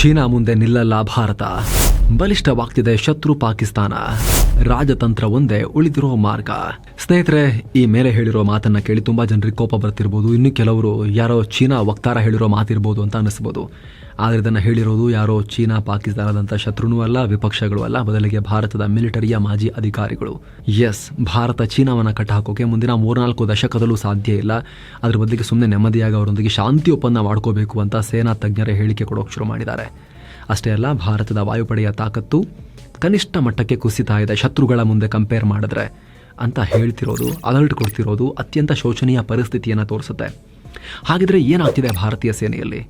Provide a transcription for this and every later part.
China ಮುಂದೆ ನಿಲ್ಲಲ್ಲ ಭಾರತ ಬಲಿಷ್ಠವಾಗ್ತಿದೆ ಶತ್ರು ಪಾಕಿಸ್ತಾನ. ರಾಜತಂತ್ರ ಒಂದೇ ಉಳಿದಿರೋ ಮಾರ್ಗ. ಸ್ನೇಹಿತರೆ, ಈ ಮೇಲೆ ಹೇಳಿರೋ ಮಾತನ್ನ ಕೇಳಿ ತುಂಬಾ ಜನರಿಗೆ ಕೋಪ ಬರ್ತಿರ್ಬೋದು. ಇನ್ನು ಕೆಲವರು ಯಾರೋ ಚೀನಾ ವಕ್ತಾರ ಹೇಳಿರೋ ಮಾತಿರ್ಬೋದು ಅಂತ ಅನಿಸ್ಬೋದು ಆದರೆ ಇದನ್ನು ಹೇಳಿರೋದು ಯಾರೋ ಚೀನಾ ಪಾಕಿಸ್ತಾನದಂಥ ಶತ್ರುನೂ ಅಲ್ಲ, ವಿಪಕ್ಷಗಳು ಅಲ್ಲ. ಬದಲಿಗೆ ಭಾರತದ ಮಿಲಿಟರಿಯ ಮಾಜಿ ಅಧಿಕಾರಿಗಳು. ಎಸ್, ಭಾರತ ಚೀನಾವನ್ನು ಕಟ್ಟಾಕೋಕೆ ಮುಂದಿನ ಮೂರ್ನಾಲ್ಕು ದಶಕದಲ್ಲೂ ಸಾಧ್ಯ ಇಲ್ಲ. ಅದ್ರ ಬದಲಿಗೆ ಸುಮ್ಮನೆ ನೆಮ್ಮದಿಯಾಗಿ ಅವರೊಂದಿಗೆ ಶಾಂತಿ ಒಪ್ಪಂದ ಮಾಡ್ಕೋಬೇಕು ಅಂತ ಸೇನಾ ತಜ್ಞರೇ ಹೇಳಿಕೆ ಕೊಡೋಕೆ ಶುರು ಮಾಡಿದ್ದಾರೆ. ಅಷ್ಟೇ ಅಲ್ಲ, ಭಾರತದ ವಾಯುಪಡೆಯ ತಾಕತ್ತು ಕನಿಷ್ಠ ಮಟ್ಟಕ್ಕೆ ಕುಸಿತಾ ಇದೆ, ಶತ್ರುಗಳ ಮುಂದೆ ಕಂಪೇರ್ ಮಾಡಿದ್ರೆ ಅಂತ ಹೇಳ್ತಿರೋದು ಅಲರ್ಟ್ ಕೊಡ್ತಿರೋದು ಅತ್ಯಂತ ಶೋಚನೀಯ ಪರಿಸ್ಥಿತಿಯನ್ನು ತೋರಿಸುತ್ತೆ. ಹಾಗಿದ್ರೆ ಏನಾಗ್ತಿದೆ ಭಾರತೀಯ ಸೇನೆಯಲ್ಲಿ?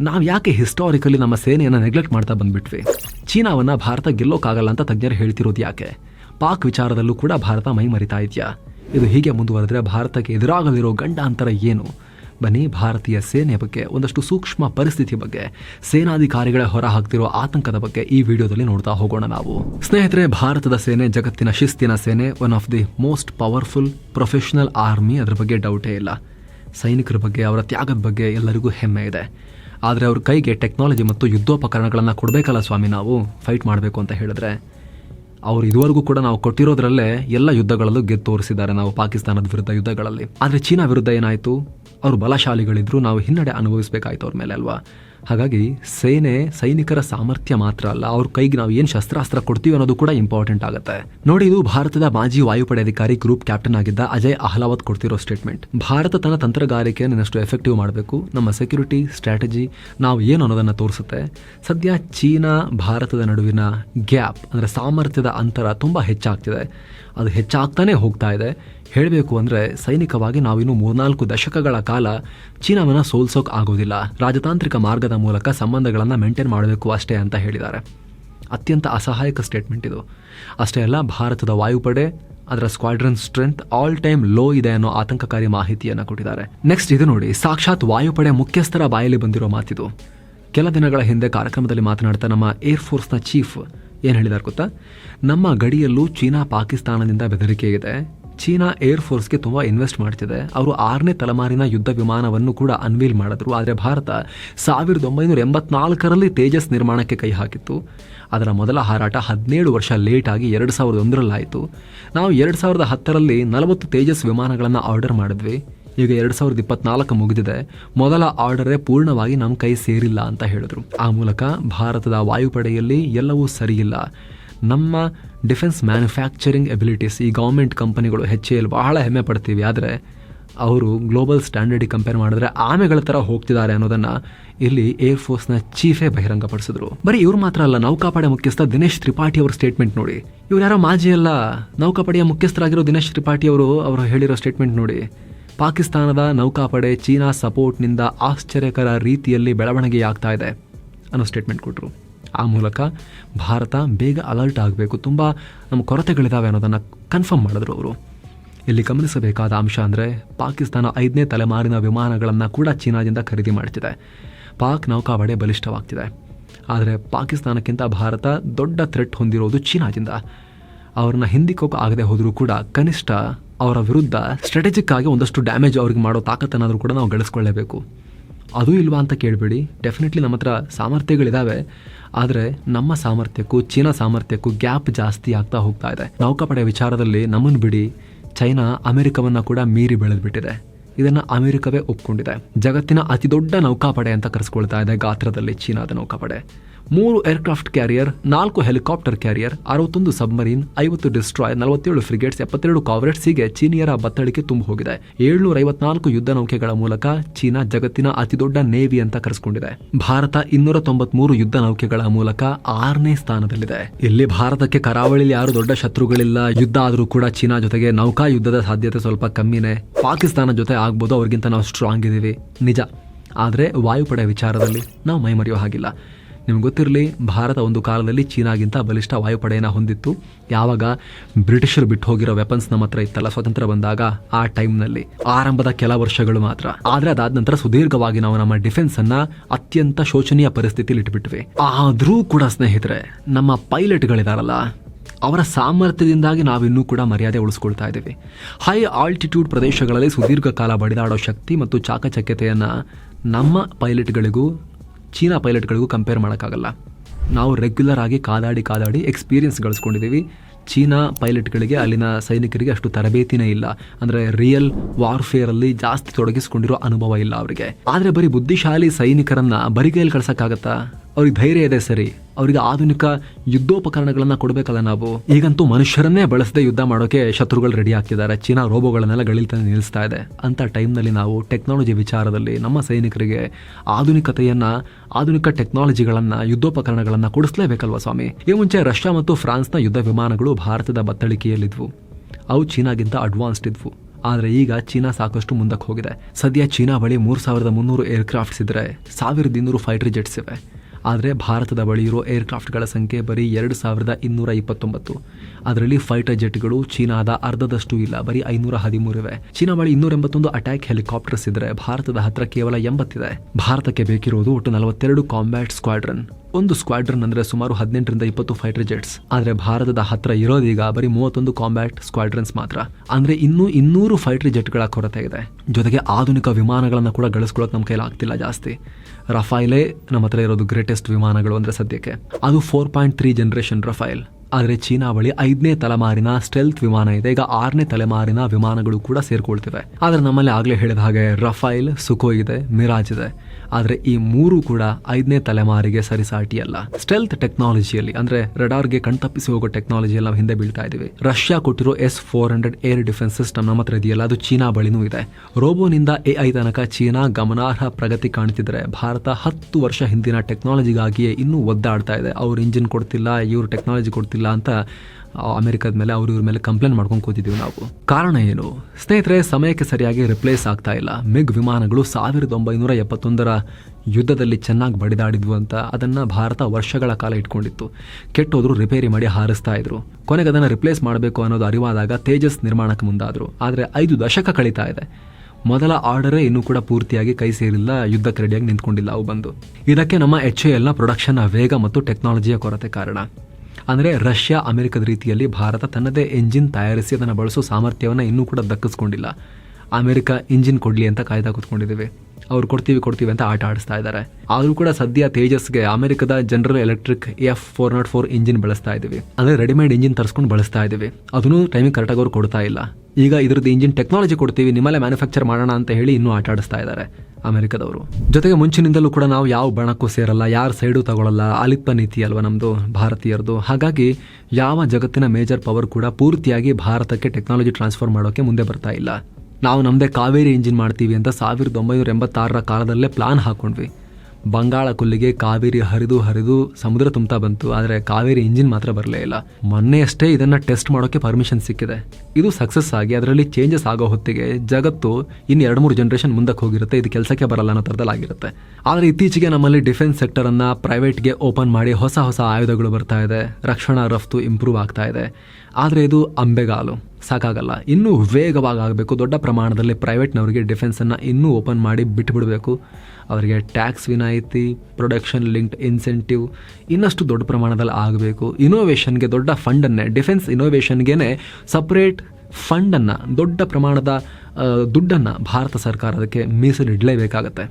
ನಾವು ಯಾಕೆ ಹಿಸ್ಟಾರಿಕಲಿ ನಮ್ಮ ಸೇನೆಯನ್ನು ನೆಗ್ಲೆಕ್ಟ್ ಮಾಡ್ತಾ ಬಂದ್ಬಿಟ್ವಿ? ಚೀನಾವನ್ನು ಭಾರತ ಗೆಲ್ಲೋಕ್ಕಾಗಲ್ಲ ಅಂತ ತಜ್ಞರು ಹೇಳ್ತಿರೋದು ಯಾಕೆ? ಪಾಕ್ ವಿಚಾರದಲ್ಲೂ ಕೂಡ ಭಾರತ ಮೈ ಮರಿತಾ ಇದೆಯಾ? ಇದು ಹೀಗೆ ಮುಂದುವರೆದ್ರೆ ಭಾರತಕ್ಕೆ ಎದುರಾಗಲಿರೋ ಗಂಡಾಂತರ ಏನು? ಬನ್ನಿ, ಭಾರತೀಯ ಸೇನೆ ಬಗ್ಗೆ, ಒಂದಷ್ಟು ಸೂಕ್ಷ್ಮ ಪರಿಸ್ಥಿತಿ ಬಗ್ಗೆ, ಸೇನಾಧಿಕಾರಿಗಳ ಹೊರ ಹಾಕ್ತಿರೋ ಆತಂಕದ ಬಗ್ಗೆ ಈ ವಿಡಿಯೋದಲ್ಲಿ ನೋಡ್ತಾ ಹೋಗೋಣ ನಾವು. ಸ್ನೇಹಿತರೆ, ಭಾರತದ ಸೇನೆ, ಜಗತ್ತಿನ ಶಿಸ್ತಿನ ಸೇನೆ one of the most powerful professional army ಅದರ ಬಗ್ಗೆ ಡೌಟೇ ಇಲ್ಲ. ಸೈನಿಕರ ಬಗ್ಗೆ, ಅವರ ತ್ಯಾಗದ ಬಗ್ಗೆ ಎಲ್ಲರಿಗೂ ಹೆಮ್ಮೆ ಇದೆ. ಆದರೆ ಅವ್ರ ಕೈಗೆ ಟೆಕ್ನಾಲಜಿ ಮತ್ತು ಯುದ್ಧೋಪಕರಣಗಳನ್ನು ಕೊಡಬೇಕಲ್ಲ ಸ್ವಾಮಿ ನಾವು? ಫೈಟ್ ಮಾಡಬೇಕು ಅಂತ ಹೇಳಿದ್ರೆ. ಅವ್ರು ಇದುವರೆಗೂ ಕೂಡ ನಾವು ಕೊಟ್ಟಿರೋದ್ರಲ್ಲೇ ಎಲ್ಲ ಯುದ್ಧಗಳಲ್ಲೂ ಗೆದ್ದು ತೋರಿಸಿದ್ದಾರೆ ನಾವು ಪಾಕಿಸ್ತಾನದ ವಿರುದ್ಧ ಯುದ್ಧಗಳಲ್ಲಿ. ಆದರೆ ಚೀನಾ ವಿರುದ್ಧ ಏನಾಯಿತು? ಅವರು ಬಲಶಾಲಿಗಳಿದ್ರು, ನಾವು ಹಿನ್ನಡೆ ಅನುಭವಿಸಬೇಕಾಯ್ತು ಅವ್ರ ಮೇಲೆ ಅಲ್ವಾ? ಹಾಗಾಗಿ ಸೇನೆ ಸೈನಿಕರ ಸಾಮರ್ಥ್ಯ ಮಾತ್ರ ಅಲ್ಲ, ಅವ್ರ ಕೈಗೆ ನಾವು ಏನು ಶಸ್ತ್ರಾಸ್ತ್ರ ಕೊಡ್ತೀವಿ ಅನ್ನೋದು ಕೂಡ ಇಂಪಾರ್ಟೆಂಟ್ ಆಗುತ್ತೆ. ನೋಡಿ, ಇದು ಭಾರತದ ಮಾಜಿ ವಾಯುಪಡೆ ಅಧಿಕಾರಿ ಗ್ರೂಪ್ ಕ್ಯಾಪ್ಟನ್ ಆಗಿದ್ದ ಅಜಯ್ ಅಹ್ಲಾವತ್ ಕೊಡ್ತಿರೋ ಸ್ಟೇಟ್ಮೆಂಟ್ ಭಾರತ ತನ್ನ ತಂತ್ರಗಾರಿಕೆಯನ್ನು ಇನ್ನಷ್ಟು ಎಫೆಕ್ಟಿವ್ ಮಾಡಬೇಕು. ನಮ್ಮ ಸೆಕ್ಯೂರಿಟಿ ಸ್ಟ್ರಾಟಜಿ ನಾವು ಏನು ಅನ್ನೋದನ್ನು ತೋರಿಸುತ್ತೆ. ಸದ್ಯ ಚೀನಾ, ಭಾರತದ ನಡುವಿನ ಗ್ಯಾಪ್ ಅಂದರೆ ಸಾಮರ್ಥ್ಯದ ಅಂತರ ತುಂಬ ಹೆಚ್ಚಾಗ್ತಿದೆ. ಅದು ಹೆಚ್ಚಾಗ್ತಾನೆ ಹೋಗ್ತಾ ಇದೆ. ಹೇಳಬೇಕು ಅಂದರೆ ಸೈನಿಕವಾಗಿ ನಾವಿನ್ನು ಮೂರ್ನಾಲ್ಕು ದಶಕಗಳ ಕಾಲ ಚೀನಾವನ್ನು ಸೋಲ್ಸೋಕೆ ಆಗೋದಿಲ್ಲ. ರಾಜತಾಂತ್ರಿಕ ಮಾರ್ಗದ ಮೂಲಕ ಸಂಬಂಧಗಳನ್ನು ಮೇಂಟೈನ್ ಮಾಡಬೇಕು ಅಷ್ಟೇ ಅಂತ ಹೇಳಿದ್ದಾರೆ. ಅತ್ಯಂತ ಅಸಹಾಯಕ ಸ್ಟೇಟ್ಮೆಂಟ್ ಇದು. ಅಷ್ಟೇ ಅಲ್ಲ, ಭಾರತದ ವಾಯುಪಡೆ, ಅದರ squadron strength all time low ಇದೆ ಅನ್ನೋ ಆತಂಕಕಾರಿ ಮಾಹಿತಿಯನ್ನು ಕೊಟ್ಟಿದ್ದಾರೆ. ನೆಕ್ಸ್ಟ್ ಇದು ನೋಡಿ, ಸಾಕ್ಷಾತ್ ವಾಯುಪಡೆ ಮುಖ್ಯಸ್ಥರ ಬಾಯಲ್ಲಿ ಬಂದಿರೋ ಮಾತಿದು. ಕೆಲ ದಿನಗಳ ಹಿಂದೆ ಕಾರ್ಯಕ್ರಮದಲ್ಲಿ ಮಾತನಾಡ್ತಾ ನಮ್ಮ ಏರ್ ಫೋರ್ಸ್ನ ಚೀಫ್ ಏನು ಹೇಳಿದ್ದಾರೆ ಗೊತ್ತಾ? ನಮ್ಮ ಗಡಿಯಲ್ಲೂ ಚೀನಾ ಪಾಕಿಸ್ತಾನದಿಂದ ಬೆದರಿಕೆ ಇದೆ. ಚೀನಾ ಏರ್ ಫೋರ್ಸ್ಗೆ ತುಂಬ ಇನ್ವೆಸ್ಟ್ ಮಾಡ್ತಿದೆ. ಅವರು ಆರನೇ ತಲೆಮಾರಿನ ಯುದ್ಧ ವಿಮಾನವನ್ನು ಕೂಡ ಅನ್ವೀಲ್ ಮಾಡಿದ್ರು. ಆದರೆ ಭಾರತ ಸಾವಿರದ ಒಂಬೈನೂರ ಎಂಬತ್ನಾಲ್ಕರಲ್ಲಿ ತೇಜಸ್ ನಿರ್ಮಾಣಕ್ಕೆ ಕೈ ಹಾಕಿತ್ತು. ಅದರ ಮೊದಲ ಹಾರಾಟ ಹದಿನೇಳು ವರ್ಷ ಲೇಟ್ ಆಗಿ ಎರಡು ಸಾವಿರದ ಒಂದರಲ್ಲಾಯಿತು. ನಾವು ಎರಡು ಸಾವಿರದ ಹತ್ತರಲ್ಲಿ ನಲವತ್ತು ತೇಜಸ್ ವಿಮಾನಗಳನ್ನು ಆರ್ಡರ್ ಮಾಡಿದ್ವಿ. ಈಗ ಎರಡು ಸಾವಿರದ ಇಪ್ಪತ್ನಾಲ್ಕು ಮುಗಿದಿದೆ. ಮೊದಲ ಆರ್ಡರೇ ಪೂರ್ಣವಾಗಿ ನಮ್ಮ ಕೈ ಸೇರಿಲ್ಲ ಅಂತ ಹೇಳಿದ್ರು. ಆ ಮೂಲಕ ಭಾರತದ ವಾಯುಪಡೆಯಲ್ಲಿ ಎಲ್ಲವೂ ಸರಿಯಿಲ್ಲ. ನಮ್ಮ ಡಿಫೆನ್ಸ್ ಮ್ಯಾನುಫ್ಯಾಕ್ಚರಿಂಗ್ ಎಬಿಲಿಟೀಸ್ ಈ ಗೌರ್ಮೆಂಟ್ ಕಂಪನಿಗಳು ಹೆಚ್ಚು ಇಲ್ಲಿ ಬಹಳ ಹೆಮ್ಮೆ ಪಡ್ತೀವಿ. ಆದರೆ ಅವರು ಗ್ಲೋಬಲ್ ಸ್ಟ್ಯಾಂಡರ್ಡಿಗೆ ಕಂಪೇರ್ ಮಾಡಿದ್ರೆ ಆಮೆಗಳ ಥರ ಹೋಗ್ತಿದ್ದಾರೆ ಅನ್ನೋದನ್ನು ಇಲ್ಲಿ ಏರ್ ಫೋರ್ಸ್ನ ಚೀಫೇ ಬಹಿರಂಗಪಡಿಸಿದ್ರು. ಬರೀ ಇವ್ರು ಮಾತ್ರ ಅಲ್ಲ, ನೌಕಾಪಡೆ ಮುಖ್ಯಸ್ಥ ದಿನೇಶ್ ತ್ರಿಪಾಠಿ ಅವರ ಸ್ಟೇಟ್ಮೆಂಟ್ ನೋಡಿ. ಇವ್ರು ಯಾರೋ ಮಾಜಿ ಅಲ್ಲ, ನೌಕಾಪಡೆಯ ಮುಖ್ಯಸ್ಥರಾಗಿರೋ ದಿನೇಶ್ ತ್ರಿಪಾಠಿ ಅವರು ಅವರು ಹೇಳಿರೋ ಸ್ಟೇಟ್ಮೆಂಟ್ ನೋಡಿ. ಪಾಕಿಸ್ತಾನದ ನೌಕಾಪಡೆ ಚೀನಾ ಸಪೋರ್ಟ್ನಿಂದ ಆಶ್ಚರ್ಯಕರ ರೀತಿಯಲ್ಲಿ ಬೆಳವಣಿಗೆಯಾಗ್ತಾ ಇದೆ ಅನ್ನೋ ಸ್ಟೇಟ್ಮೆಂಟ್ ಕೊಟ್ಟರು ಆ ಮೂಲಕ ಭಾರತ ಬೇಗ ಅಲರ್ಟ್ ಆಗಬೇಕು. ತುಂಬ ನಮ್ಮ ಕೊರತೆಗಳಿದ್ದಾವೆ ಅನ್ನೋದನ್ನು ಕನ್ಫರ್ಮ್ ಮಾಡಿದ್ರು ಅವರು. ಇಲ್ಲಿ ಗಮನಿಸಬೇಕಾದ ಅಂಶ ಅಂದರೆ ಪಾಕಿಸ್ತಾನ ಐದನೇ ತಲೆಮಾರಿನ ವಿಮಾನಗಳನ್ನು ಕೂಡ ಚೀನಾದಿಂದ ಖರೀದಿ ಮಾಡ್ತಿದೆ. ಪಾಕ್ ನೌಕಾಪಡೆ ಬಲಿಷ್ಠವಾಗ್ತಿದೆ. ಆದರೆ ಪಾಕಿಸ್ತಾನಕ್ಕಿಂತ ಭಾರತ ದೊಡ್ಡ ಥ್ರೆಟ್ ಹೊಂದಿರೋದು ಚೀನಾದಿಂದ. ಅವ್ರನ್ನ ಹಿಂದಿಕ್ಕೋಕೆ ಆಗದೆ ಹೋದರೂ ಕೂಡ ಕನಿಷ್ಠ ಅವರ ವಿರುದ್ಧ ಸ್ಟ್ರಾಟಜಿಕ್ ಆಗಿ ಒಂದಷ್ಟು ಡ್ಯಾಮೇಜ್ ಅವ್ರಿಗೆ ಮಾಡೋ ತಾಕತ್ತನ್ನಾದರೂ ಕೂಡ ನಾವು ಗಳಿಸ್ಕೊಳ್ಳೇಬೇಕು. ಅದು ಇಲ್ವಾ ಅಂತ ಕೇಳಬೇಡಿ. ಡೆಫಿನೆಟ್ಲಿ ನಮ್ಮ ಹತ್ರ ಸಾಮರ್ಥ್ಯಗಳಿದ್ದಾವೆ ಆದರೆ ನಮ್ಮ ಸಾಮರ್ಥ್ಯಕ್ಕೂ, ಚೀನಾ ಸಾಮರ್ಥ್ಯಕ್ಕೂ ಗ್ಯಾಪ್ ಜಾಸ್ತಿ ಆಗ್ತಾ ಹೋಗ್ತಾ ಇದೆ. ನೌಕಾಪಡೆ ವಿಚಾರದಲ್ಲಿ ನಮ್ಮನ್ನು ಬಿಡಿ. ಚೈನಾ ಅಮೆರಿಕವನ್ನು ಕೂಡ ಮೀರಿ ಬೆಳೆದ್ಬಿಟ್ಟಿದೆ. ಇದನ್ನು ಅಮೆರಿಕವೇ ಒಪ್ಕೊಂಡಿದೆ. ಜಗತ್ತಿನ ಅತಿದೊಡ್ಡ ನೌಕಾಪಡೆ ಅಂತ ಕರೆಸ್ಕೊಳ್ತಾ ಇದೆ ಗಾತ್ರದಲ್ಲಿ ಚೀನಾದ ನೌಕಾಪಡೆ. ಮೂರು ಏರ್ಕ್ರಾಫ್ಟ್ ಕ್ಯಾರಿಯರ್ ನಾಲ್ಕು ಹೆಲಿಕಾಪ್ಟರ್ ಕ್ಯಾರಿಯರ್ ಅರವತ್ತೊಂದು ಸಬ್ಮರೀನ್ ಐವತ್ತು ಡಿಸ್ಟ್ರಾಯ್ ನಲವತ್ತೇಳು ಫ್ರಿಗೇಟ್ಸ್ ಎಪ್ಪತ್ತೆರಡು ಕಾವರೇಟ್ಸ್ ಹೀಗೆ ಚೀನಿಯರ ಬತ್ತಳಿಕೆ ತುಂಬ ಹೋಗಿದೆ. ಏಳ್ನೂರ ಐವತ್ನಾಲ್ಕು ಯುದ್ಧ ನೌಕೆಗಳ ಮೂಲಕ ಚೀನಾ ಜಗತ್ತಿನ ಅತಿದೊಡ್ಡ ನೇವಿ ಅಂತ ಕರೆಸಿಕೊಂಡಿದೆ. ಭಾರತ ಇನ್ನೂರ ತೊಂಬತ್ಮೂರು ಯುದ್ಧ ನೌಕೆಗಳ ಮೂಲಕ ಆರನೇ ಸ್ಥಾನದಲ್ಲಿದೆ. ಇಲ್ಲಿ ಭಾರತಕ್ಕೆ ಕರಾವಳಿಯಲ್ಲಿ ಯಾರು ದೊಡ್ಡ ಶತ್ರುಗಳಿಲ್ಲ, ಯುದ್ಧ ಆದರೂ ಕೂಡ ಚೀನಾ ಜೊತೆಗೆ ನೌಕಾ ಯುದ್ಧದ ಸಾಧ್ಯತೆ ಸ್ವಲ್ಪ ಕಮ್ಮಿನೇ. ಪಾಕಿಸ್ತಾನ ಜೊತೆ ಆಗ್ಬೋದು, ಅವ್ರಿಗಿಂತ ನಾವು ಸ್ಟ್ರಾಂಗ್ ಇದ್ದೀವಿ ನಿಜ. ಆದರೆ ವಾಯುಪಡೆ ವಿಚಾರದಲ್ಲಿ ನಾವು ಮೈಮರೆಯೋ ಹಾಗಿಲ್ಲ. ನಿಮ್ಗೆ ಗೊತ್ತಿರಲಿ, ಭಾರತ ಒಂದು ಕಾಲದಲ್ಲಿ ಚೀನಾಗಿಂತ ಬಲಿಷ್ಠ ವಾಯುಪಡೆಯನ್ನು ಹೊಂದಿತ್ತು. ಯಾವಾಗ ಬ್ರಿಟಿಷರು ಬಿಟ್ಟು ಹೋಗಿರೋ ವೆಪನ್ಸ್ ನಮ್ಮ ಹತ್ರ ಇತ್ತಲ್ಲ ಸ್ವತಂತ್ರ ಬಂದಾಗ ಆ ಟೈಮ್ನಲ್ಲಿ, ಆರಂಭದ ಕೆಲ ವರ್ಷಗಳು ಮಾತ್ರ. ಆದರೆ ಅದಾದ ನಂತರ ಸುದೀರ್ಘವಾಗಿ ನಾವು ನಮ್ಮ ಡಿಫೆನ್ಸ್ ಅನ್ನ ಅತ್ಯಂತ ಶೋಚನೀಯ ಪರಿಸ್ಥಿತಿಯಲ್ಲಿ ಇಟ್ಬಿಟ್ವಿ. ಆದರೂ ಕೂಡ ಸ್ನೇಹಿತರೆ, ನಮ್ಮ ಪೈಲಟ್ಗಳಿದಾರಲ್ಲ, ಅವರ ಸಾಮರ್ಥ್ಯದಿಂದಾಗಿ ನಾವಿನ್ನೂ ಕೂಡ ಮರ್ಯಾದೆ ಉಳಿಸ್ಕೊಳ್ತಾ ಇದ್ದೀವಿ. ಹೈ ಆಲ್ಟಿಟ್ಯೂಡ್ ಪ್ರದೇಶಗಳಲ್ಲಿ ಸುದೀರ್ಘ ಕಾಲ ಬಡಿದಾಡೋ ಶಕ್ತಿ ಮತ್ತು ಚಾಕಚಕ್ಯತೆಯನ್ನು ನಮ್ಮ ಪೈಲಟ್ಗಳಿಗೂ ಚೀನಾ ಪೈಲಟ್ಗಳಿಗೂ ಕಂಪೇರ್ ಮಾಡೋಕ್ಕಾಗಲ್ಲ. ನಾವು ರೆಗ್ಯುಲರ್ ಆಗಿ ಕಾದಾಡಿ ಕಾದಾಡಿ ಎಕ್ಸ್ಪೀರಿಯನ್ಸ್ ಗಳಿಸ್ಕೊಂಡಿದ್ದೀವಿ. ಚೀನಾ ಪೈಲಟ್ಗಳಿಗೆ, ಅಲ್ಲಿನ ಸೈನಿಕರಿಗೆ ಅಷ್ಟು ತರಬೇತಿನೇ ಇಲ್ಲ. ಅಂದರೆ ರಿಯಲ್ ವಾರ್ಫೇರಲ್ಲಿ ಜಾಸ್ತಿ ತೊಡಗಿಸ್ಕೊಂಡಿರೋ ಅನುಭವ ಇಲ್ಲ ಅವರಿಗೆ. ಆದರೆ ಬರೀ ಬುದ್ಧಿಶಾಲಿ ಸೈನಿಕರನ್ನು ಬರಿಗೈಯಲ್ಲಿ ಕಳ್ಸೋಕ್ಕಾಗತ್ತಾ? ಅವ್ರಿಗೆ ಧೈರ್ಯ ಇದೆ ಸರಿ. ಅವರಿಗೆ ಆಧುನಿಕ ಯುದ್ಧೋಪಕರಣಗಳನ್ನು ಕೊಡಬೇಕಲ್ಲ ನಾವು. ಈಗಂತೂ ಮನುಷ್ಯರನ್ನೇ ಬಳಸದೆ ಯುದ್ಧ ಮಾಡೋಕೆ ಶತ್ರುಗಳು ರೆಡಿ ಆಗ್ತಿದ್ದಾರೆ. ಚೀನಾ ರೋಬೋಗಳನ್ನೆಲ್ಲ ಗಳಿಲ್ತಾನೆ ನಿಲ್ಲಿಸ್ತಾ ಇದೆ. ಅಂತ ಟೈಮ್ನಲ್ಲಿ ನಾವು ಟೆಕ್ನಾಲಜಿ ವಿಚಾರದಲ್ಲಿ ನಮ್ಮ ಸೈನಿಕರಿಗೆ ಆಧುನಿಕತೆಯನ್ನು, ಆಧುನಿಕ ಟೆಕ್ನಾಲಜಿಗಳನ್ನು ಯುದ್ಧೋಪಕರಣಗಳನ್ನು ಕೊಡಿಸ್ಲೇಬೇಕಲ್ವ ಸ್ವಾಮಿ? ಈ ಮುಂಚೆ ರಷ್ಯಾ ಮತ್ತು ಫ್ರಾನ್ಸ್ನ ಯುದ್ಧ ವಿಮಾನಗಳು ಭಾರತದ ಬತ್ತಳಿಕೆಯಲ್ಲಿದ್ವು. ಅವು ಚೀನಾಗಿಂತ ಅಡ್ವಾನ್ಸ್ಡ್ ಇದ್ವು. ಆದರೆ ಈಗ ಚೀನಾ ಸಾಕಷ್ಟು ಮುಂದಕ್ಕೆ ಹೋಗಿದೆ. ಸದ್ಯ ಚೀನಾ ಬಳಿ ಮೂರು ಸಾವಿರದ ಮುನ್ನೂರು ಏರ್ಕ್ರಾಫ್ಟ್ಸ್ ಇದ್ದರೆ ಸಾವಿರದ ಇನ್ನೂರು ಫೈಟರ್ ಜೆಟ್ಸ್ ಇವೆ. ಆದರೆ ಭಾರತದ ಬಳಿ ಇರೋ ಏರ್ಕ್ರಾಫ್ಟ್ಗಳ ಸಂಖ್ಯೆ ಬರೀ ಎರಡು ಸಾವಿರದ ಇನ್ನೂರ ಇಪ್ಪತ್ತೊಂಬತ್ತು. ಅದರಲ್ಲಿ ಫೈಟರ್ ಜೆಟ್ಗಳು ಚೀನಾದ ಅರ್ಧದಷ್ಟು ಇಲ್ಲ, ಬರೀ ಐನೂರ ಹದಿಮೂರಿವೆ. ಚೀನಾ ಬಳಿ ಇನ್ನೂರ ಎಂಬತ್ತೊಂದು ಅಟ್ಯಾಕ್ ಹೆಲಿಕಾಪ್ಟರ್ಸ್ ಇದ್ರೆ ಭಾರತದ ಹತ್ರ ಕೇವಲ ಎಂಬತ್ತಿದೆ. ಭಾರತಕ್ಕೆ ಬೇಕಿರುವುದು ಒಟ್ಟು ನಲವತ್ತೆರಡು ಕಾಂಬ್ಯಾಟ್ ಸ್ಕ್ವಾಡ್ರನ್. ಒಂದು ಸ್ಕ್ವಾಡ್ರನ್ ಅಂದ್ರೆ ಸುಮಾರು ಹದಿನೆಂಟರಿಂದ ಇಪ್ಪತ್ತು ಫೈಟರ್ ಜೆಟ್ಸ್. ಆದರೆ ಭಾರತದ ಹತ್ರ ಇರೋದೀಗ ಬರೀ ಮೂವತ್ತೊಂದು ಕಾಂಬ್ಯಾಟ್ ಸ್ಕ್ವಾಡ್ರನ್ಸ್ ಮಾತ್ರ. ಅಂದ್ರೆ ಇನ್ನೂ ಇನ್ನೂರು ಫೈಟರ್ ಜೆಟ್ಗಳ ಕೊರತೆ ಇದೆ. ಜೊತೆಗೆ ಆಧುನಿಕ ವಿಮಾನಗಳನ್ನು ಕೂಡ ಗಳಿಸ್ಕೊಳ್ಳೋಕೆ ನಮ್ಮ ಕೈಲಾಗ್ತಿಲ್ಲ ಜಾಸ್ತಿ. ರಫೈಲೇ ನಮ್ಮ ಹತ್ರ ಇರೋದು ಗ್ರೇಟೆಸ್ಟ್ ವಿಮಾನಗಳು ಅಂದರೆ ಸದ್ಯಕ್ಕೆ. ಅದು four point three generation Rafale ಆದರೆ ಚೀನಾ ಬಳಿ ಐದನೇ ತಲೆಮಾರಿನ ಸ್ಟೆಲ್ತ್ ವಿಮಾನ ಇದೆ. ಈಗ ಆರನೇ ತಲೆಮಾರಿನ ವಿಮಾನಗಳು ಕೂಡ ಸೇರ್ಕೊಳ್ತಿವೆ. ಆದರೆ ನಮ್ಮಲ್ಲಿ ಆಗಲೇ ಹೇಳಿದ ಹಾಗೆ ರಫೈಲ್ ಸುಖೋ ಇದೆ, ಮಿರಾಜ್ ಇದೆ. ಆದರೆ ಈ ಮೂರು ಕೂಡ ಐದನೇ ತಲೆಮಾರಿಗೆ ಸರಿಸಾಟಿಯಲ್ಲ. ಸ್ಟೆಲ್ತ್ ಟೆಕ್ನಾಲಜಿಯಲ್ಲಿ ಅಂದ್ರೆ ರಡಾರ್ಗೆ ಕಣ್ತಪ್ಪಿಸಿ ಹೋಗೋ ಟೆಕ್ನಾಲಜಿಯಲ್ಲಿ ನಾವು ಹಿಂದೆ ಬೀಳ್ತಾ ಇದೀವಿ. ರಷ್ಯಾ ಕೊಟ್ಟಿರೋ S four hundred air defence system ನಮ್ಮ ಹತ್ರ ಇದೆಯಲ್ಲ, ಅದು ಚೀನಾ ಬಳಿನೂ ಇದೆ. ರೋಬೋನಿಂದ ಎಐ ತನಕ ಚೀನಾ ಗಮನಾರ್ಹ ಪ್ರಗತಿ ಕಾಣ್ತಿದ್ರೆ ಭಾರತ ಹತ್ತು ವರ್ಷ ಹಿಂದಿನ ಟೆಕ್ನಾಲಜಿಗಾಗಿಯೇ ಇನ್ನೂ ಒದ್ದಾಡ್ತಾ ಇದೆ. ಅವ್ರು ಇಂಜಿನ್ ಕೊಡ್ತಿಲ್ಲ, ಇವ್ರು ಟೆಕ್ನಾಲಜಿ ಕೊಡ್ತಿಲ್ಲ. ಅಂತ ಆ, ಅಮೆರಿಕದ ಮೇಲೆ ಅವ್ರ ಇವ್ರ ಮೇಲೆ ಕಂಪ್ಲೇಂಟ್ ಮಾಡ್ಕೊಂಡು ಕೂತಿದ್ದೀವಿ ನಾವು. ಕಾರಣ ಏನು? ಸ್ನೇಹಿತರೆ ಸಮಯಕ್ಕೆ ಸರಿಯಾಗಿ ರಿಪ್ಲೇಸ್ ಆಗ್ತಾ ಇಲ್ಲ. ಮಿಗ್ ವಿಮಾನಗಳು ಸಾವಿರದ ಒಂಬೈನೂರ ಎಪ್ಪತ್ತೊಂದರ ಯುದ್ಧದಲ್ಲಿ ಚೆನ್ನಾಗಿ ಬಡಿದಾಡಿದ್ವು ಅಂತ ಅದನ್ನು ಭಾರತ ವರ್ಷಗಳ ಕಾಲ ಇಟ್ಕೊಂಡಿತ್ತು. ಕೆಟ್ಟೋದ್ರು ರಿಪೇರಿ ಮಾಡಿ ಹಾರಿಸ್ತಾ ಇದ್ರು. ಕೊನೆಗೆ ಅದನ್ನು ರಿಪ್ಲೇಸ್ ಮಾಡಬೇಕು ಅನ್ನೋದು ಅರಿವಾದಾಗ ತೇಜಸ್ ನಿರ್ಮಾಣಕ್ಕೆ ಮುಂದಾದ್ರು. ಆದರೆ ಐದು ದಶಕ ಕಳೀತಾ ಇದೆ. ಮೊದಲ ಆರ್ಡರೇ ಇನ್ನೂ ಕೂಡ ಪೂರ್ತಿಯಾಗಿ ಕೈ ಸೇರಿಲ್ಲ ಯುದ್ಧಕ್ಕೆ ರೆಡಿಯಾಗಿ ನಿಂತ್ಕೊಂಡಿಲ್ಲ ಅವು ಬಂದು. ಇದಕ್ಕೆ ನಮ್ಮ ಎಚ್ ಎಲ್ನ ಪ್ರೊಡಕ್ಷನ್ನ ವೇಗ ಮತ್ತು ಟೆಕ್ನಾಲಜಿಯ ಕೊರತೆ ಕಾರಣ. ಅಂದರೆ ರಷ್ಯಾ ಅಮೆರಿಕದ ರೀತಿಯಲ್ಲಿ ಭಾರತ ತನ್ನದೇ ಎಂಜಿನ್ ತಯಾರಿಸಿ ಅದನ್ನು ಬಳಸೋ ಸಾಮರ್ಥ್ಯವನ್ನು ಇನ್ನೂ ಕೂಡ ದಕ್ಕಿಸ್ಕೊಂಡಿಲ್ಲ. ಅಮೆರಿಕ ಇಂಜಿನ್ ಕೊಡಲಿ ಅಂತ ಕಾಯ್ದಾ ಕೂತ್ಕೊಂಡಿದ್ದೀವಿ. ಅವ್ರು ಕೊಡ್ತೀವಿ ಕೊಡ್ತೀವಿ ಅಂತ ಆಟ ಆಡಿಸ್ತಾ ಇದ್ದಾರೆ. ಆದರೂ ಕೂಡ ಸದ್ಯ ತೇಜಸ್ಗೆ ಅಮೆರಿಕದ General Electric F four naught four engine ಬಳಸ್ತಾ ಇದ್ದೀವಿ. ಅಂದರೆ ರೆಡಿಮೇಡ್ ಇಂಜಿನ್ ತರಿಸ್ಕೊಂಡು ಬಳಸ್ತಾ ಇದ್ದೀವಿ. ಅದನ್ನು ಟೈಮಿಂಗ್ ಕರೆಕ್ಟಾಗಿ ಅವ್ರು ಕೊಡ್ತಾ ಇಲ್ಲ. ಈಗ ಇದ್ರದ್ದು ಇಂಜಿನ್ ಟೆಕ್ನಾಲಜಿ ಕೊಡ್ತೀವಿ, ನಿಮ್ಮಲ್ಲೇ ಮ್ಯಾನುಫ್ಯಾಕ್ಚರ್ ಮಾಡೋಣ ಅಂತ ಹೇಳಿ ಇನ್ನೂ ಆಟ ಆಡಿಸ್ತಾ ಇದ್ದಾರೆ ಅಮೆರಿಕದವರು. ಜೊತೆಗೆ ಮುಂಚಿನಿಂದಲೂ ಕೂಡ ನಾವು ಯಾವ ಬಣಕ್ಕೂ ಸೇರಲ್ಲ, ಯಾರ ಸೈಡು ತಗೊಳ್ಳಲ್ಲ ಅಲಿಪ್ತ ನೀತಿ ಅಲ್ವಾ ನಮ್ಮದು ಭಾರತೀಯರದು. ಹಾಗಾಗಿ ಯಾವ ಜಗತ್ತಿನ ಮೇಜರ್ ಪವರ್ ಕೂಡ ಪೂರ್ತಿಯಾಗಿ ಭಾರತಕ್ಕೆ ಟೆಕ್ನಾಲಜಿ ಟ್ರಾನ್ಸ್ಫರ್ ಮಾಡೋಕೆ ಮುಂದೆ ಬರ್ತಾ ಇಲ್ಲ. ನಾವು ನಮ್ಮದೇ ಕಾವೇರಿ ಇಂಜಿನ್ ಮಾಡ್ತೀವಿ ಅಂತ ಸಾವಿರದ ಒಂಬೈನೂರ ಎಂಬತ್ತಾರರ ಕಾಲದಲ್ಲೇ ಪ್ಲಾನ್ ಹಾಕೊಂಡ್ವಿ. ಬಂಗಾಳ ಕೊಲ್ಲಿಗೆ ಕಾವೇರಿ ಹರಿದು ಹರಿದು ಸಮುದ್ರ ತುಂಬ್ತಾ ಬಂತು, ಆದರೆ ಕಾವೇರಿ ಇಂಜಿನ್ ಮಾತ್ರ ಬರಲೇ ಇಲ್ಲ. ಮೊನ್ನೆಯಷ್ಟೇ ಇದನ್ನ ಟೆಸ್ಟ್ ಮಾಡೋಕೆ ಪರ್ಮಿಷನ್ ಸಿಕ್ಕಿದೆ. ಇದು ಸಕ್ಸಸ್ ಆಗಿ ಅದರಲ್ಲಿ ಚೇಂಜಸ್ ಆಗೋ ಹೊತ್ತಿಗೆ ಜಗತ್ತು ಇನ್ನು ಎರಡು ಮೂರು ಜನರೇಷನ್ ಮುಂದಕ್ಕೆ ಹೋಗಿರುತ್ತೆ, ಇದು ಕೆಲಸಕ್ಕೆ ಬರಲ್ಲ ಅನ್ನೋ ಥರದಲ್ಲಿ ಆಗಿರುತ್ತೆ. ಆದರೆ ಇತ್ತೀಚೆಗೆ ನಮ್ಮಲ್ಲಿ ಡಿಫೆನ್ಸ್ ಸೆಕ್ಟರ್ ಅನ್ನ ಪ್ರೈವೇಟ್ಗೆ ಓಪನ್ ಮಾಡಿ ಹೊಸ ಹೊಸ ಆಯುಧಗಳು ಬರ್ತಾ ಇದೆ, ರಕ್ಷಣಾ ರಫ್ತು ಇಂಪ್ರೂವ್ ಆಗ್ತಾ ಇದೆ. ಆದರೆ ಇದು ಅಂಬೆಗಾಲು. ಸಾಕಾಗಲ್ಲ. ಇನ್ನೂ ವೇಗವಾಗಿ ಆಗಬೇಕು, ದೊಡ್ಡ ಪ್ರಮಾಣದಲ್ಲಿ ಪ್ರೈವೇಟ್ನವರಿಗೆ ಡಿಫೆನ್ಸನ್ನು ಇನ್ನೂ ಓಪನ್ ಮಾಡಿ ಬಿಟ್ಟುಬಿಡಬೇಕು ಅವರಿಗೆ ಟ್ಯಾಕ್ಸ್ ವಿನಾಯಿತಿ ಪ್ರೊಡಕ್ಷನ್ ಲಿಂಕ್ಡ್ ಇನ್ಸೆಂಟಿವ್ ಇನ್ನಷ್ಟು ದೊಡ್ಡ ಪ್ರಮಾಣದಲ್ಲಿ ಆಗಬೇಕು. ಇನೋವೇಷನ್ಗೆ ದೊಡ್ಡ ಫಂಡನ್ನೇ ಡಿಫೆನ್ಸ್ ಇನೋವೇಷನ್ಗೆ ಸಪ್ರೇಟ್ ಫಂಡನ್ನು ದೊಡ್ಡ ಪ್ರಮಾಣದ ದುಡ್ಡನ್ನು ಭಾರತ ಸರ್ಕಾರ ಅದಕ್ಕೆ ಮೀಸಲಿಡಲೇಬೇಕಾಗತ್ತೆ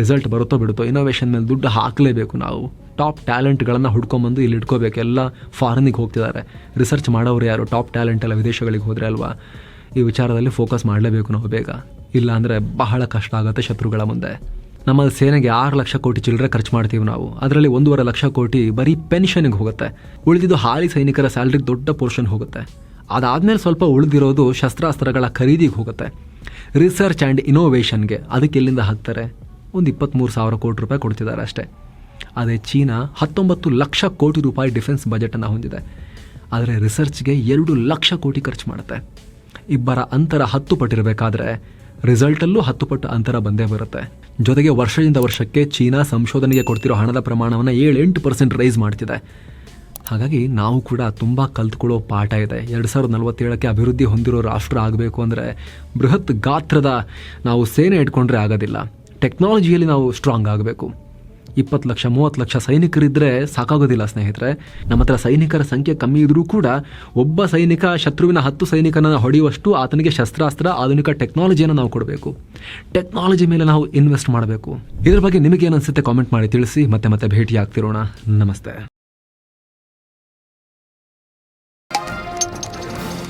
ರಿಸಲ್ಟ್ ಬರುತ್ತೋ ಬಿಡುತ್ತೋ ಇನೋವೇಷನ್ ಮೇಲೆ ದುಡ್ಡು ಹಾಕಲೇಬೇಕು ನಾವು. ಟಾಪ್ ಟ್ಯಾಲೆಂಟ್ಗಳನ್ನು ಹುಡ್ಕೊಂಬಂದು ಇಲ್ಲಿ ಇಟ್ಕೋಬೇಕು. ಎಲ್ಲ ಫಾರಿನಿಗೆ ಹೋಗ್ತಿದ್ದಾರೆ. ರಿಸರ್ಚ್ ಮಾಡೋರು ಯಾರು? ಟಾಪ್ ಟ್ಯಾಲೆಂಟ್ ಎಲ್ಲ ವಿದೇಶಗಳಿಗೆ ಹೋದರೆ ಅಲ್ವಾ? ಈ ವಿಚಾರದಲ್ಲಿ ಫೋಕಸ್ ಮಾಡಲೇಬೇಕು ನಾವು ಬೇಗ. ಇಲ್ಲ ಅಂದರೆ ಬಹಳ ಕಷ್ಟ ಆಗುತ್ತೆ ಶತ್ರುಗಳ ಮುಂದೆ. ನಮ್ಮ ಸೇನೆಗೆ ಆರು ಲಕ್ಷ ಕೋಟಿ ಚಿಲ್ಲರೆ ಖರ್ಚು ಮಾಡ್ತೀವಿ ನಾವು. ಅದರಲ್ಲಿ ಒಂದೂವರೆ ಲಕ್ಷ ಕೋಟಿ ಬರೀ ಪೆನ್ಷನ್ಗೆ ಹೋಗುತ್ತೆ. ಉಳಿದಿದ್ದು ಹಾಲಿ ಸೈನಿಕರ ಸ್ಯಾಲ್ರಿಗೆ ದೊಡ್ಡ ಪೋರ್ಷನ್ ಹೋಗುತ್ತೆ. ಅದಾದಮೇಲೆ ಸ್ವಲ್ಪ ಉಳಿದಿರೋದು ಶಸ್ತ್ರಾಸ್ತ್ರಗಳ ಖರೀದಿಗೆ ಹೋಗುತ್ತೆ. ರಿಸರ್ಚ್ ಆ್ಯಂಡ್ ಇನೋವೇಷನ್ಗೆ ಅದಕ್ಕೆ ಎಲ್ಲಿಂದ ಹಾಕ್ತಾರೆ? ಒಂದು ಇಪ್ಪತ್ತ್ಮೂರು ಸಾವಿರ ಕೋಟಿ ರೂಪಾಯಿ ಕೊಡ್ತಿದ್ದಾರೆ ಅಷ್ಟೇ. ಅದೇ ಚೀನಾ ಹತ್ತೊಂಬತ್ತು ಲಕ್ಷ ಕೋಟಿ ರೂಪಾಯಿ ಡಿಫೆನ್ಸ್ ಬಜೆಟನ್ನು ಹೊಂದಿದೆ. ಆದರೆ ರಿಸರ್ಚ್ಗೆ ಎರಡು ಲಕ್ಷ ಕೋಟಿ ಖರ್ಚು ಮಾಡುತ್ತೆ. ಇಬ್ಬರ ಅಂತರ ಹತ್ತು ಪಟ್ಟಿರಬೇಕಾದ್ರೆ ರಿಸಲ್ಟಲ್ಲೂ ಹತ್ತು ಪಟ್ಟು ಅಂತರ ಬಂದೇ ಬರುತ್ತೆ. ಜೊತೆಗೆ ವರ್ಷದಿಂದ ವರ್ಷಕ್ಕೆ ಚೀನಾ ಸಂಶೋಧನೆಗೆ ಕೊಡ್ತಿರೋ ಹಣದ ಪ್ರಮಾಣವನ್ನು ಏಳೆಂಟು ಪರ್ಸೆಂಟ್ ರೈಸ್ ಮಾಡ್ತಿದೆ. ಹಾಗಾಗಿ ನಾವು ಕೂಡ ತುಂಬ ಕಲ್ತ್ಕೊಳ್ಳೋ ಪಾಠ ಇದೆ. ಎರಡು ಸಾವಿರದ ನಲವತ್ತೇಳಕ್ಕೆ ಅಭಿವೃದ್ಧಿ ಹೊಂದಿರೋ ರಾಷ್ಟ್ರ ಆಗಬೇಕು ಅಂದರೆ ಬೃಹತ್ ಗಾತ್ರದ ನಾವು ಸೇನೆ ಇಟ್ಕೊಂಡ್ರೆ ಆಗೋದಿಲ್ಲ. ಟೆಕ್ನಾಲಜಿಯಲ್ಲಿ ನಾವು ಸ್ಟ್ರಾಂಗ್ ಆಗಬೇಕು. ಇಪ್ಪತ್ತು ಲಕ್ಷ, ಮೂವತ್ತು ಲಕ್ಷ ಸೈನಿಕರಿದ್ದರೆ ಸಾಕಾಗೋದಿಲ್ಲ ಸ್ನೇಹಿತರೆ. ನಮ್ಮ ಹತ್ರ ಸೈನಿಕರ ಸಂಖ್ಯೆ ಕಮ್ಮಿ ಇದ್ದರೂ ಕೂಡ ಒಬ್ಬ ಸೈನಿಕ ಶತ್ರುವಿನ ಹತ್ತು ಸೈನಿಕನ ಹೊಡೆಯುವಷ್ಟು ಆತನಿಗೆ ಶಸ್ತ್ರಾಸ್ತ್ರ, ಆಧುನಿಕ ಟೆಕ್ನಾಲಜಿಯನ್ನು ನಾವು ಕೊಡಬೇಕು. ಟೆಕ್ನಾಲಜಿ ಮೇಲೆ ನಾವು ಇನ್ವೆಸ್ಟ್ ಮಾಡಬೇಕು. ಇದರ ಬಗ್ಗೆ ನಿಮಗೇನು ಅನಿಸುತ್ತೆ ಅನ್ಸುತ್ತೆ ಕಾಮೆಂಟ್ ಮಾಡಿ ತಿಳಿಸಿ, ಮತ್ತೆ ಮತ್ತೆ ಭೇಟಿ ಆಗ್ತಿರೋಣ ನಮಸ್ತೆ.